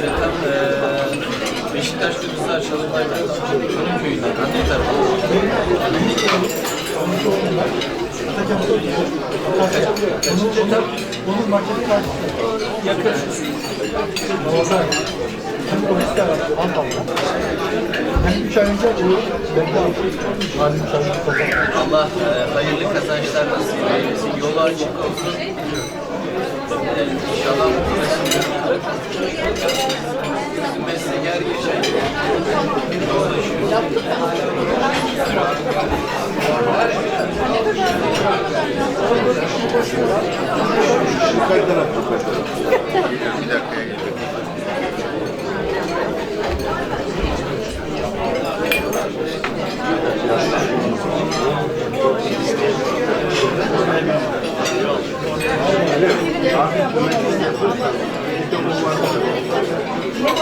tam eee Beşiktaş Kırmızılar Çalıntay'dan Kanın köyünden, anne tarafı. Kaçıncı etap? Bunun maketi karşısı. Yakın. Hem polis de var. Antalya. Hem üç ay önce. Halim Şahin Allah eee, hayırlı kazançlar nasip eylesin. Yolu açık olsun. Eee, İnşallah bizim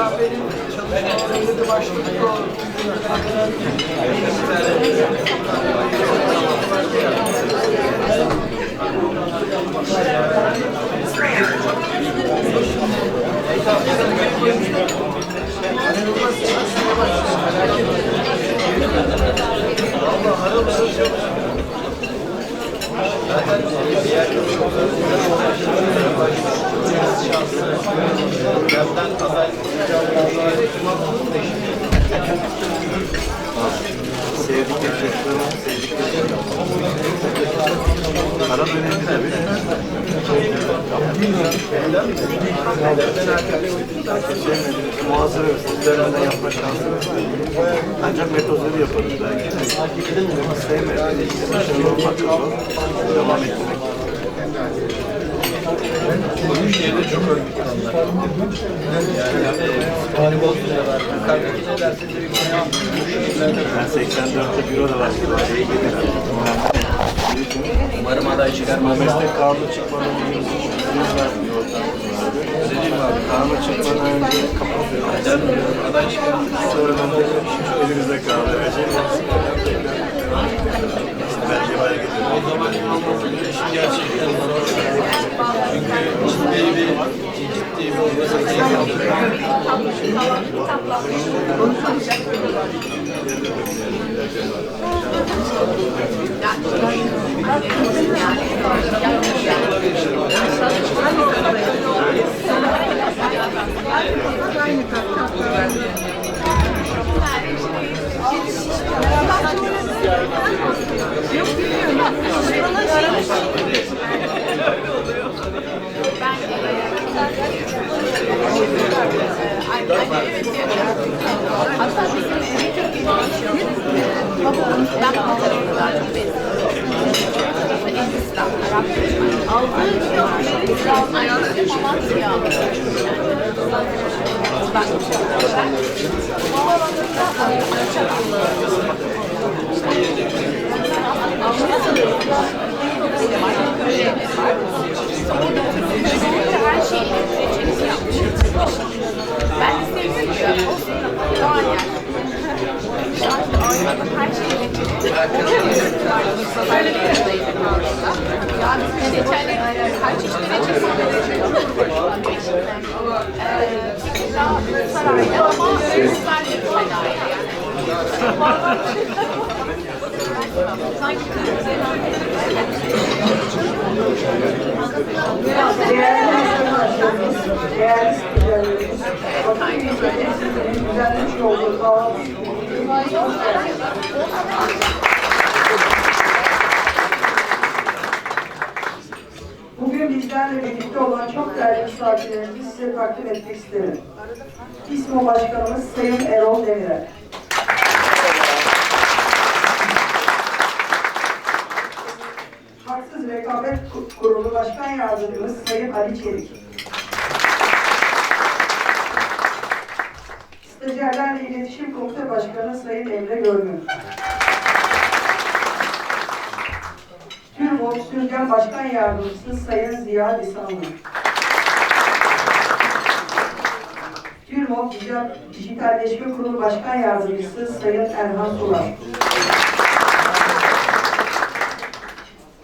Kadıköy'de BKP'nin çalışmalarında da başladık o. Muhasebe üzerinden yapma şansımız var. Ancak metodları yaparız belki. Sevmediğimiz için başarılı olmak da zor. Devam etmek. Bu şehirde çok örgütlü onlar. Yani voltlular. Yukarıdaki ne derse de bir konu yapmıyor. Ben 84'te büroda başladım. Şeye gidiyorum. Umarım aday çıkarmaz. Meslek kanunu çıkmadan önce biz vermiyor oradan. Dediğim abi. Kanun çıkmadan önce kapatıyor. Canım aday çıkarmaz. Sonradan da elimizde kaldı. Ben gidiyorum. O zaman işin gerçekten zor. Çünkü ciddi bir ciddi bir organizasyon yapıyor. Her çeşit reçelisi Ee, sarayda ama süper bir fena yani. Sanki kırmızı Değerli spikerlerimiz, Bakın Üniversitesi'nin düzenlemiş olduğu kahvaltı bizlerle birlikte olan çok değerli misafirlerimizi size takdim etmek isterim. İSMO Başkanımız Sayın Erol Demirel. Haksız Rekabet Kurulu Başkan Yardımcımız Sayın Ali Çelik. Stajyerlerle İletişim Komitesi Başkanı Sayın Emre Görgün. Sürgen Başkan Yardımcısı Sayın Ziya Lisanlı. TÜRMOB Dijital- Dijitalleşme Kurulu Başkan Yardımcısı Sayın Erhan Sular.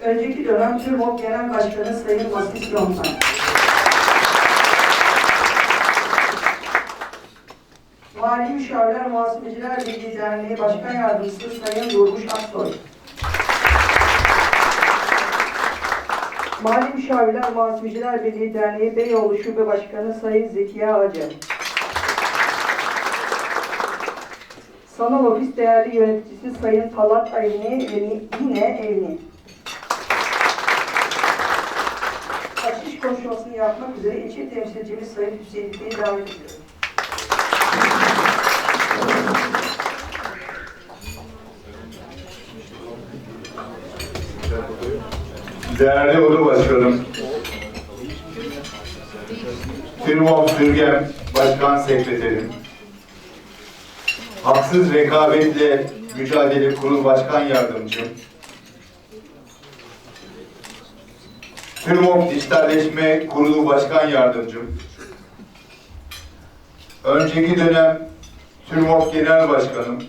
Önceki dönem TÜRMOB Genel Başkanı Sayın Vasis Yontan. Mali Müşavirler Muhasebeciler Birliği Derneği Başkan Yardımcısı Sayın Durmuş Aksoy. Mali Müşavirler Muhasebeciler Birliği Derneği Beyoğlu Şube Başkanı Sayın Zekiye Acem. Sanal Ofis Değerli Yöneticisi Sayın Talat Ayni ve yine Evni. Açış konuşmasını yapmak üzere ilçe temsilcimiz Sayın Hüseyin Bey'i davet ediyorum. Değerli Oda Başkanım, TÜRMOB Sürgem Başkan Sekreterim, Haksız Rekabetle Mücadele Kurulu Başkan Yardımcım, TÜRMOB Dijitalleşme Kurulu Başkan Yardımcım, önceki dönem TÜRMOB Genel Başkanım,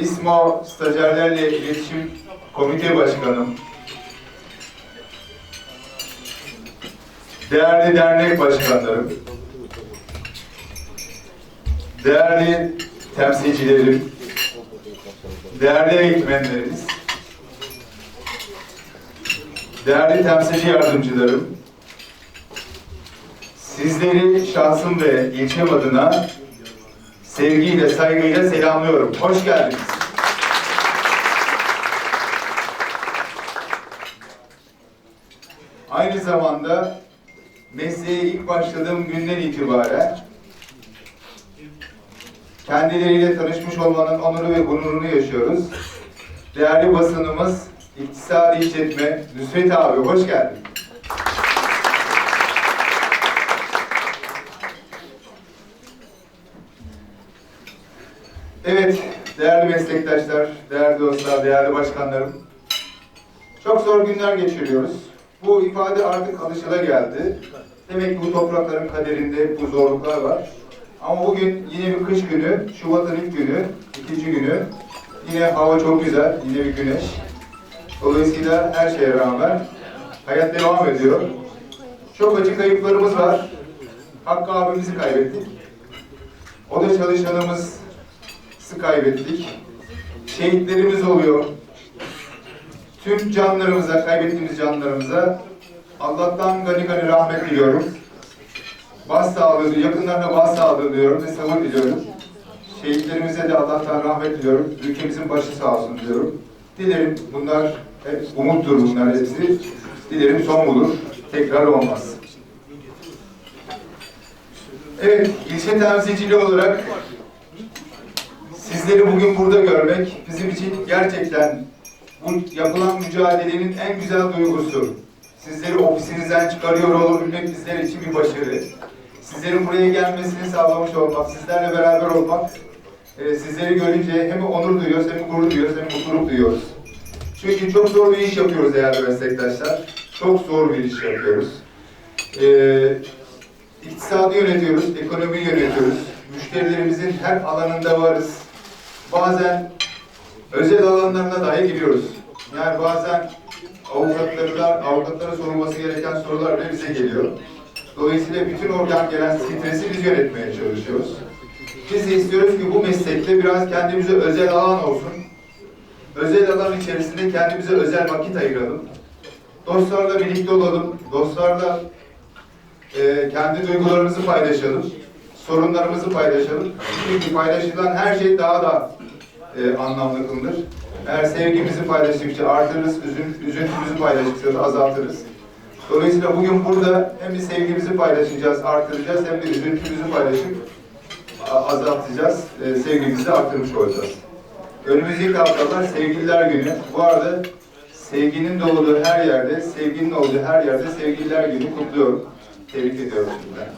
İSMO Stajyerlerle İletişim Komite Başkanım, değerli dernek başkanlarım, değerli temsilcilerim, değerli eğitmenlerimiz, değerli temsilci yardımcılarım, sizleri şahsım ve ilçem adına sevgiyle, saygıyla selamlıyorum. Hoş geldiniz. Aynı zamanda mesleğe ilk başladığım günden itibaren kendileriyle tanışmış olmanın onuru ve gururunu yaşıyoruz. Değerli basınımız, İktisadi İşletme, Nusret abi hoş geldin. Evet, değerli meslektaşlar, değerli dostlar, değerli başkanlarım. Çok zor günler geçiriyoruz. Bu ifade artık alışılageldi. Demek ki bu toprakların kaderinde bu zorluklar var. Ama bugün yine bir kış günü, Şubat'ın ilk günü, ikinci günü. Yine hava çok güzel, yine bir güneş. Dolayısıyla her şeye rağmen hayat devam ediyor. Çok acı kayıplarımız var. Hakkı abimizi kaybettik. O da çalışanımız kaybettik. Şehitlerimiz oluyor. Tüm canlarımıza, kaybettiğimiz canlarımıza Allah'tan gani gani rahmet diliyorum. Bas sağlığı, yakınlarına bas sağlığı diliyorum ve sabır diliyorum. Şehitlerimize de Allah'tan rahmet diliyorum. Ülkemizin başı sağ olsun diyorum. Dilerim bunlar hep umuttur bunlar hepsi. Dilerim son bulur. Tekrar olmaz. Evet, ilçe temsilciliği olarak Sizleri bugün burada görmek bizim için gerçekten yapılan mücadelenin en güzel duygusu. Sizleri ofisinizden çıkarıyor olabilmek bizler için bir başarı. Sizlerin buraya gelmesini sağlamış olmak, sizlerle beraber olmak, e, sizleri görünce hem onur duyuyoruz, hem gurur duyuyoruz, hem mutluluk duyuyoruz. Çünkü çok zor bir iş yapıyoruz değerli meslektaşlar. Çok zor bir iş yapıyoruz. E, iktisadı yönetiyoruz, ekonomiyi yönetiyoruz. Müşterilerimizin her alanında varız bazen özel alanlarına dahi giriyoruz. Yani bazen avukatlara, avukatlara sorulması gereken sorular bile bize geliyor. Dolayısıyla bütün oradan gelen stresi biz yönetmeye çalışıyoruz. Biz de istiyoruz ki bu meslekte biraz kendimize özel alan olsun. Özel alan içerisinde kendimize özel vakit ayıralım. Dostlarla birlikte olalım. Dostlarla e, kendi duygularımızı paylaşalım. Sorunlarımızı paylaşalım. Çünkü paylaşılan her şey daha da e, anlamlı kılınır. Eğer sevgimizi paylaştıkça artırırız, üzün, üzüntümüzü paylaştıkça da azaltırız. Dolayısıyla bugün burada hem bir sevgimizi paylaşacağız, artıracağız hem de üzüntümüzü paylaşıp azaltacağız, e, sevgimizi artırmış olacağız. Önümüzdeki haftalar Sevgililer Günü. Bu arada sevginin doğduğu her yerde, sevginin olduğu her yerde Sevgililer Günü kutluyorum. Tebrik ediyorum şimdiden.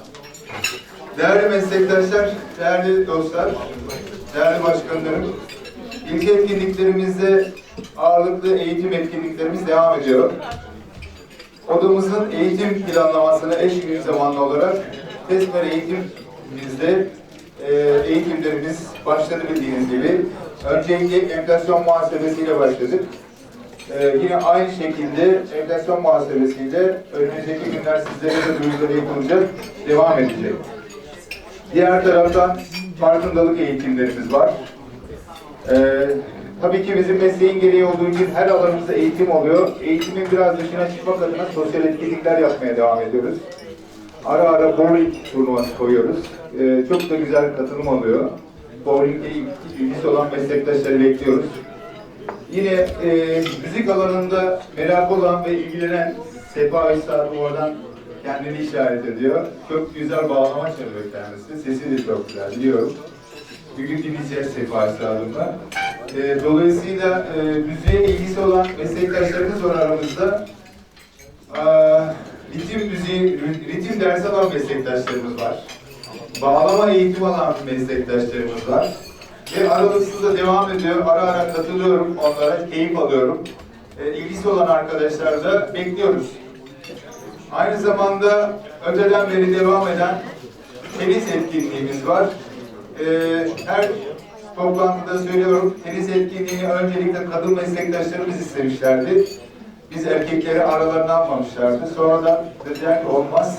Değerli meslektaşlar, değerli dostlar, değerli başkanlarım, İlk etkinliklerimizde ağırlıklı eğitim etkinliklerimiz devam ediyor. Odamızın eğitim planlamasına eş bir zamanlı olarak TESMER eğitimimizde e, eğitimlerimiz başladı bildiğiniz gibi. Öncelikle enflasyon muhasebesiyle başladık. E, yine aynı şekilde enflasyon muhasebesiyle önümüzdeki günler sizlere de duyuruları yapılacak, devam edecek. Diğer taraftan farkındalık eğitimlerimiz var. Ee, tabii ki bizim mesleğin gereği olduğu için her alanımızda eğitim oluyor. Eğitimin biraz dışına çıkmak adına sosyal etkinlikler yapmaya devam ediyoruz. Ara ara bowling turnuvası koyuyoruz. Ee, çok da güzel katılım oluyor. Bowling'e ilgisi olan meslektaşları bekliyoruz. Yine e, müzik alanında merak olan ve ilgilenen Sefa Üstad oradan kendini işaret ediyor. Çok güzel bağlama çalıyor kendisi. Sesi de çok güzel biliyorum. Bugün dinleyeceğiz Sefa Üstad'ımla. E, dolayısıyla e, müziğe ilgisi olan meslektaşlarımız var aramızda. Aa, ritim müziği, ritim dersi alan meslektaşlarımız var. Bağlama eğitim alan meslektaşlarımız var. Ve aralıksız da devam ediyor. Ara ara katılıyorum onlara, keyif alıyorum. E, ilgisi olan arkadaşlar da bekliyoruz. Aynı zamanda öteden beri devam eden tenis etkinliğimiz var. E, her toplantıda söylüyorum, tenis etkinliğini öncelikle kadın meslektaşlarımız istemişlerdi. Biz erkekleri aralarına almamışlardı. Sonradan dediler ki olmaz,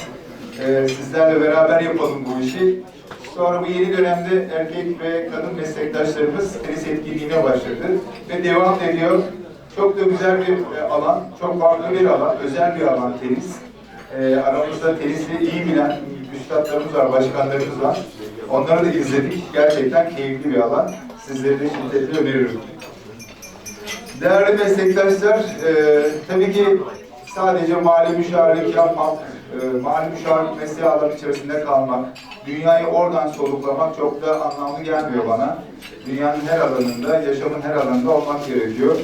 e, sizlerle beraber yapalım bu işi. Sonra bu yeni dönemde erkek ve kadın meslektaşlarımız tenis etkinliğine başladı ve devam ediyor. Çok da güzel bir e, alan, çok farklı bir alan, özel bir alan tenis. E, aramızda tenisi iyi bilen üstadlarımız var, başkanlarımız var. Onları da izledik. Gerçekten keyifli bir alan. Sizlere de şiddetle öneririm. Değerli meslektaşlar, e, tabii ki sadece mali müşavirlik yapmak, e, mali müşavirlik mesleği alanı içerisinde kalmak, dünyayı oradan soluklamak çok da anlamlı gelmiyor bana. Dünyanın her alanında, yaşamın her alanında olmak gerekiyor.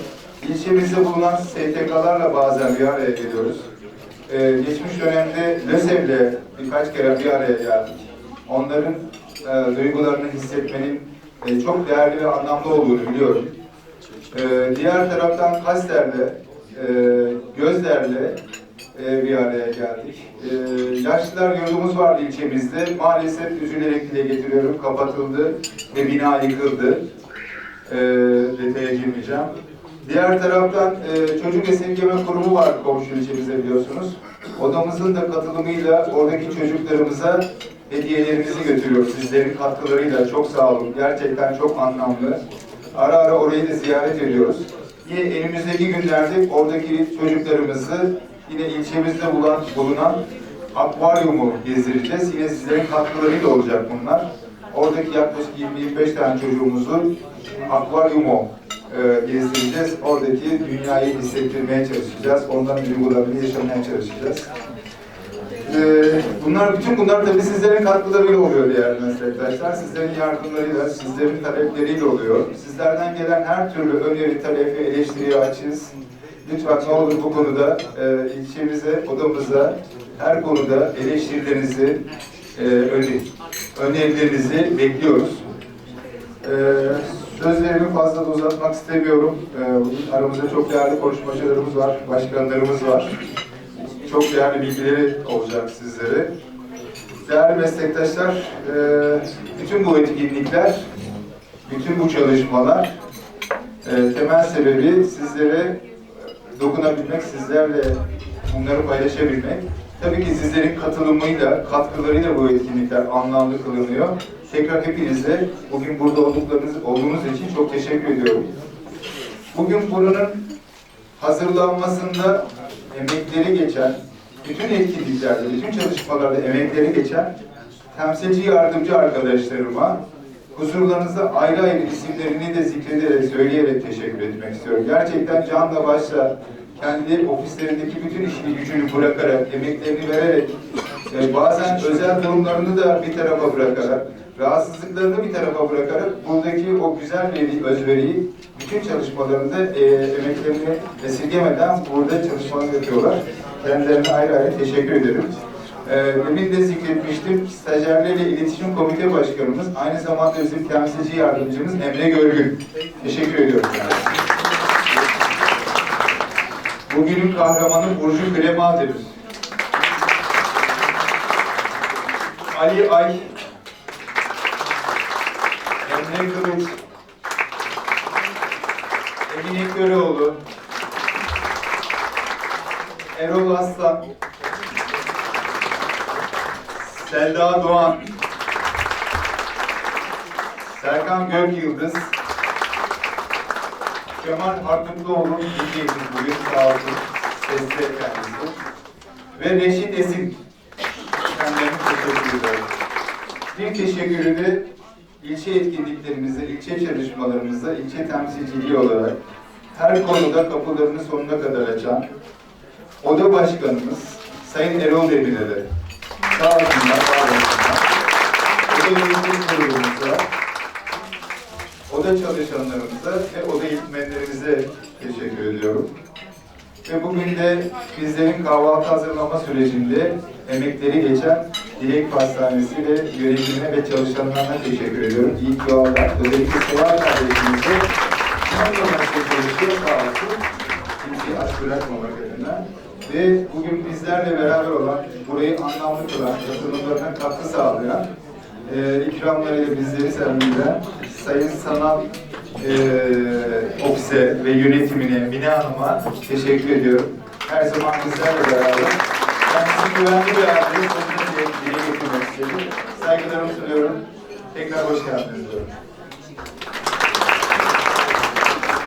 İlçemizde bulunan STK'larla bazen bir araya geliyoruz. E, geçmiş dönemde LÖSEV'le birkaç kere bir araya geldik. Onların e, duygularını hissetmenin e, çok değerli ve anlamlı olduğunu biliyorum. Ee, diğer taraftan Kaster'le, e, Gözler'le e, bir araya geldik. E, yaşlılar yurdumuz vardı ilçemizde. Maalesef üzülerek dile getiriyorum, kapatıldı ve bina yıkıldı. E, detaya girmeyeceğim. Diğer taraftan e, çocuk esirgeme kurumu var komşu ilçemizde biliyorsunuz. Odamızın da katılımıyla oradaki çocuklarımıza hediyelerimizi götürüyoruz. Sizlerin katkılarıyla çok sağ olun. Gerçekten çok anlamlı. Ara ara orayı da ziyaret ediyoruz. Yine önümüzdeki günlerde oradaki çocuklarımızı yine ilçemizde bulunan, bulunan akvaryumu gezdireceğiz. Yine sizlerin katkılarıyla olacak bunlar. Oradaki yaklaşık 20-25 tane çocuğumuzu akvaryumu e, gezdireceğiz. Oradaki dünyayı hissettirmeye çalışacağız. Onların duygularını yaşamaya çalışacağız. Ee, bunlar, bütün bunlar tabii sizlerin katkılarıyla oluyor değerli meslektaşlar. Sizlerin yardımlarıyla, sizlerin talepleriyle oluyor. Sizlerden gelen her türlü öneri, talefi, eleştiriye açığız. Lütfen ne olur bu konuda e, ilçemize, odamıza, her konuda eleştirilerinizi, e, öneri, önerilerinizi bekliyoruz. E, sözlerimi fazla da uzatmak istemiyorum. E, aramızda çok değerli konuşmacılarımız var, başkanlarımız var çok değerli bilgileri olacak sizlere. Değerli meslektaşlar, e, bütün bu etkinlikler, bütün bu çalışmalar e, temel sebebi sizlere dokunabilmek, sizlerle bunları paylaşabilmek. Tabii ki sizlerin katılımıyla, katkılarıyla bu etkinlikler anlamlı kılınıyor. Tekrar hepinize bugün burada olduklarınız, olduğunuz için çok teşekkür ediyorum. Bugün buranın hazırlanmasında emekleri geçen, bütün etkinliklerde, bütün çalışmalarda emekleri geçen temsilci yardımcı arkadaşlarıma huzurlarınızda ayrı ayrı isimlerini de zikrederek, söyleyerek teşekkür etmek istiyorum. Gerçekten canla başla kendi ofislerindeki bütün işini gücünü bırakarak, emeklerini vererek, e, bazen özel durumlarını da bir tarafa bırakarak, rahatsızlıklarını bir tarafa bırakarak buradaki o güzel veri, özveriyi bütün çalışmalarında e, emeklerini esirgemeden burada çalışmalar yapıyorlar. Kendilerine ayrı ayrı teşekkür ederim. Demin de zikretmiştim, stajyerlerle iletişim komite başkanımız, aynı zamanda bizim temsilci yardımcımız Emre Görgün. Teşekkür ediyorum. Bugünün kahramanı Burcu Kremadır. Ali Ay, Emre Kılıç, Emine Köroğlu, Erol Aslan, Selda Doğan, Serkan Gök Yıldız, Kemal Artukluoğlu dinleyicimiz bugün sağ olsun. Sesli kendisi ve Reşit Esin Bir teşekkürü de ilçe etkinliklerimize, ilçe çalışmalarımıza, ilçe temsilciliği olarak her konuda kapılarını sonuna kadar açan Oda Başkanımız Sayın Erol Demirel'e sağ olsunlar, var olsunlar. Oda yönetim oda çalışanlarımıza ve oda eğitmenlerimize teşekkür ediyorum. Ve bugün de bizlerin kahvaltı hazırlama sürecinde emekleri geçen Dilek Pastanesi ve yönetimine ve çalışanlarına teşekkür ediyorum. İyi ki varlar. Özellikle Seval kardeşimize inanılmaz çalışıyor sağ olsun. Kimseyi aç bırakmamak adına. Ve bugün bizlerle beraber olan, burayı anlamlı kılan, katılımlarına katkı sağlayan, e, ikramlarıyla bizleri sergileyen Sayın Sanal e, ofise ve yönetimine, Mine Hanım'a teşekkür ediyorum. Her zaman bizlerle beraber. Kendisi güvenli bir aile istedim. Saygılarımı sunuyorum. Tekrar hoş geldiniz diyorum.